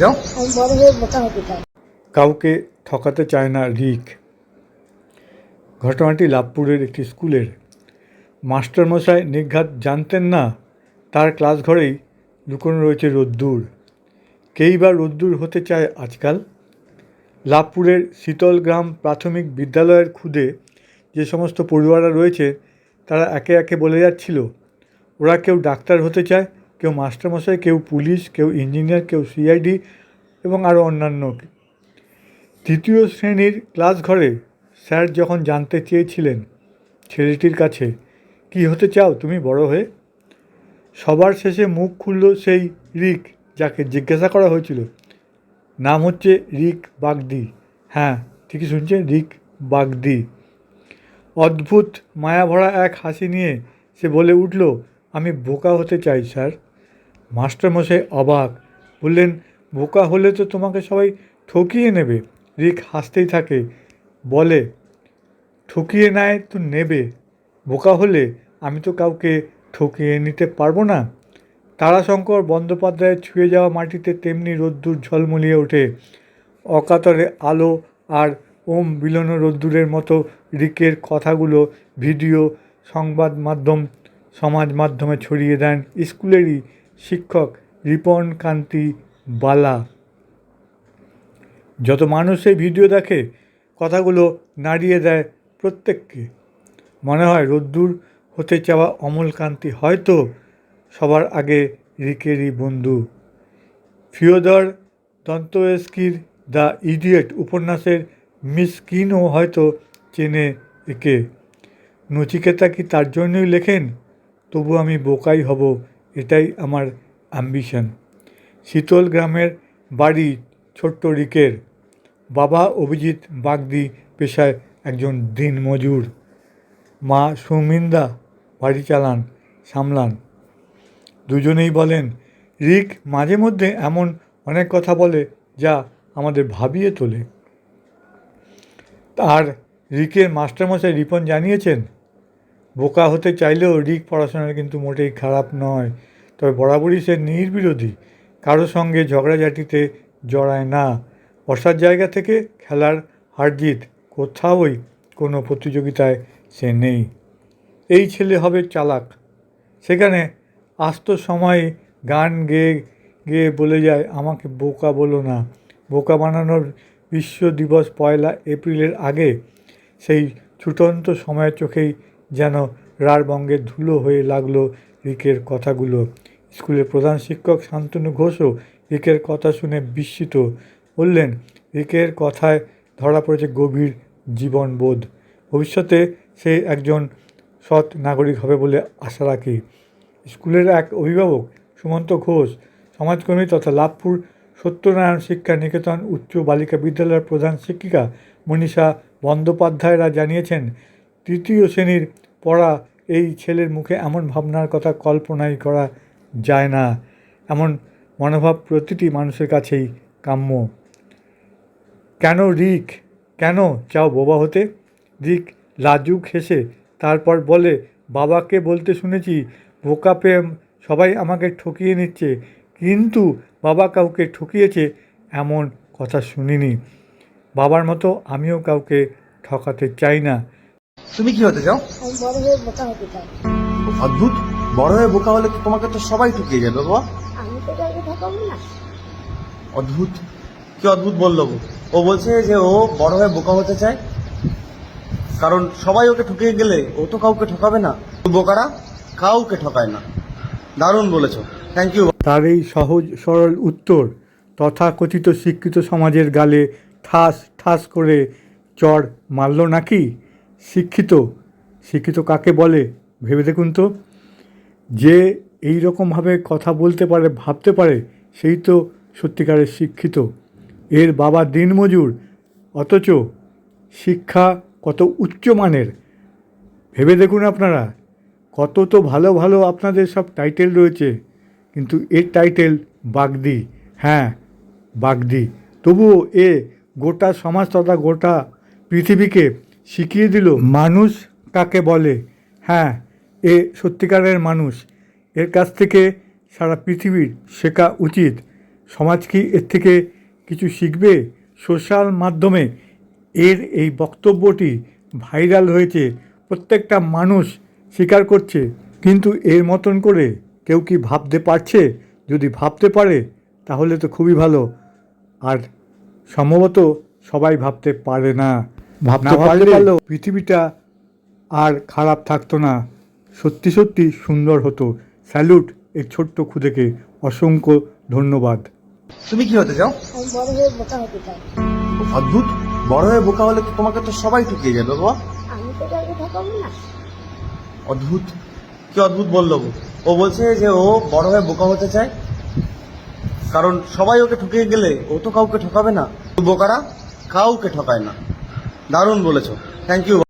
চাই কাউকে ঠকাতে চায় না রিক। ঘটনাটি লাভপুরের একটি স্কুলের। মাস্টারমশাই নির্ঘাত জানতেন না, তার ক্লাস ঘরেই লুকোনো রয়েছে রোদ্দুর। কেই বা রোদ্দুর হতে চায় আজকাল? লাভপুরের শীতলগ্রাম প্রাথমিক বিদ্যালয়ের খুদে যে সমস্ত পড়ুয়ারা রয়েছে, তারা একে একে বলে যাচ্ছিল, ওরা কেউ ডাক্তার হতে চায় কেউ মাস্টারমশাই, কেউ পুলিশ, কেউ ইঞ্জিনিয়ার, কেউ সিআইডি এবং আরও অন্যান্য। তৃতীয় শ্রেণির ক্লাস ঘরে স্যার যখন জানতে চেয়েছিলেন ছেলেটির কাছে, কি হতে চাও তুমি বড় হয়ে? সবার শেষে মুখ খুলল সেই রিক যাকে জিজ্ঞাসা করা হয়েছিল। নাম হচ্ছে রিক বাগদি। হ্যাঁ ঠিকই শুনছে রিক বাগদি। অদ্ভুত, মায়াভরা এক হাসি নিয়ে সে বলে উঠল, আমি বোকা হতে চাই, স্যার। মাস্টারমশাই অবাক। বললেন, বোকা হলে তো তোমাকে সবাই ঠকিয়ে নেবে। রিক হাসতেই থাকে। বলে, ঠকিয়ে নেয় তো নেবে। বোকা হলে আমি তো কাউকে ঠকিয়ে নিতে পারব না। তারাশঙ্কর বন্দ্যোপাধ্যায়ের ছুঁয়ে যাওয়া মাটিতে তেমনি রোদ্দুর ঝলমলিয়ে ওঠে। অকাতরে আলো আর ওম বিলন রোদ্দুরের মতো রিকের কথাগুলো ভিডিও, সংবাদ মাধ্যম, সমাজ মাধ্যমে ছড়িয়ে দেন স্কুলেরই শিক্ষক রিপন কান্তি বালা। যত মানুষ এই ভিডিও দেখে, কথাগুলো নাড়িয়ে দেয় প্রত্যেককে। মনে হয় রোদ্দুর হতে চাওয়া অমলকান্তি হয়তো সবার আগে রিকেরই বন্ধু। ফিওদর দন্তয়েস্কির দ্য ইডিয়েট উপন্যাসের মিস কিনও হয়তো চেনে একে। নচিকেতা কি তার জন্যই লেখেন? তবু আমি বোকাই হব এটাই আমার অ্যাম্বিশন শীতল গ্রামের বাড়ি ছোট্ট রিকের। বাবা অভিজিৎ বাগদি পেশায় একজন দিনমজুর মা সুমিন্দা বাড়ি চালান, সামলান। দুজনেই বলেন, রিক মাঝে মধ্যে এমন অনেক কথা বলে যা আমাদের ভাবিয়ে তোলে। আর রিকের মাস্টারমশাই রিপন জানিয়েছেন বোকা হতে চাইলেও রিক পড়াশোনায় কিন্তু মোটেই খারাপ নয়। তবে বরাবরই সে নির্বিরোধী, কারও সঙ্গে ঝগড়াঝাটিতে জড়ায় না। বসার জায়গা থেকে খেলার হারজিত কোথাওই কোনো প্রতিযোগিতায় সে নেই। এই ছেলে হবে চালাক। সেখানে আস্ত সময় গান গেয়ে গেয়ে বলে যায়, আমাকে বোকা বলো না। বোকা বানানোর বিশ্ব দিবস পয়লা এপ্রিলের আগে সেই ছুটন্ত সময়ের চোখেই যেন রাঢ়বঙ্গে ধুলো হয়ে লাগল রিকের কথাগুলো। স্কুলের প্রধান শিক্ষক শান্তনু ঘোষও রিকের কথা শুনে বিস্মিত। বললেন, রিকের কথায় ধরা পড়েছে গভীর জীবনবোধ। ভবিষ্যতে সে একজন সৎ নাগরিক হবে বলে আশা রাখি। স্কুলের এক অভিভাবক, সুমন্ত ঘোষ, সমাজকর্মী তথা লাভপুর সত্যনারায়ণ শিক্ষা নিকেতন উচ্চ বালিকা বিদ্যালয়ের প্রধান শিক্ষিকা মনীষা বন্দ্যোপাধ্যায়রা জানিয়েছেন তৃতীয় শ্রেণির পড়া এই ছেলের মুখে এমন ভাবনার কথা কল্পনাই করা যায় না। এমন মনোভাব প্রতিটি মানুষের কাছেই কাম্য। কেন রিক? কেন চাও বোবা হতে? রিক লাজুক হেসে তারপর বলে, বাবাকে বলতে শুনেছি, বোকা পেয়ে সবাই আমাকে ঠকিয়ে নিচ্ছে, কিন্তু বাবা কাউকে ঠকিয়েছে এমন কথা শুনিনি। বাবার মতো আমিও কাউকে ঠকাতে চাই না। তুমি কি হতে চাও? বড় হয়ে বোকা হতে চাই। অদ্ভুত। বড় হয়ে বোকা হলে তো তোমাকে তো সবাই ঠকিয়ে যাবে বাবা? আমি তো কাউকে ঠকাবো না। অদ্ভুত। কি অদ্ভুত বলল ও? ও বলছে যে ও বড় হয়ে বোকা হতে চায়। কারণ সবাই ওকে ঠকিয়ে গেলে ও তো কাউকে ঠকাবে না। বোকারা কাউকে ঠকায় না। দারুণ বলেছ। থ্যাংক ইউ তার এই সহজ সরল উত্তর তথাকথিত শিক্ষিত সমাজের গালে ঠাস ঠাস করে চড় মারল নাকি? শিক্ষিত শিক্ষিত কাকে বলে? ভেবে দেখুন তো। যে এই রকমভাবে কথা বলতে পারে, ভাবতে পারে, সেই তো সত্যিকারের শিক্ষিত। এর বাবা দিনমজুর, অথচ শিক্ষা কত উচ্চমানের ভেবে দেখুন আপনারা, কত তো ভালো ভালো আপনাদের সব টাইটেল রয়েছে, কিন্তু এর টাইটেল বাগদি। হ্যাঁ বাগদি। তবুও এ গোটা সমাজ তথা গোটা পৃথিবীকে শিখিয়ে দিল, মানুষ কাকে বলে? হ্যাঁ এ সত্যিকারের মানুষ। এর কাছ থেকে সারা পৃথিবীর শেখা উচিত। সমাজ কি এর থেকে কিছু শিখবে? সোশ্যাল মাধ্যমে এর এই বক্তব্যটি ভাইরাল হয়েছে। প্রত্যেকটা মানুষ স্বীকার করছে, কিন্তু এর মতন করে কেউ কি ভাবতে পারছে? যদি ভাবতে পারে, তাহলে তো খুবই ভালো। আর সম্ভবত সবাই ভাবতে পারে না। ভাবতে পারলে পৃথিবীটা আর খারাপ থাকতো না। সত্যি সত্যি সুন্দর হতো। স্যালুট এই ছোট্ট খুদেকে। অসংখ্য ধন্যবাদ। তুমি কি হতে চাও? বড় হয়ে বোকা অদ্ভুত। বড় হয়ে বোকা হলে তো তোমাকে তো সবাই ঠকিয়ে যাবে বাবা? আমি তো কাউকে ঠকাবো না। অদ্ভুত। কি অদ্ভুত বলল ও? ও বলছে যে ও বড় হয়ে বোকা হতে চায়। কারণ সবাই ওকে ঠকিয়ে গেলে ও তো কাউকে ঠকাবে না। বোকারা কাউকে ঠকায় না। দারুণ বলেছ। Thank you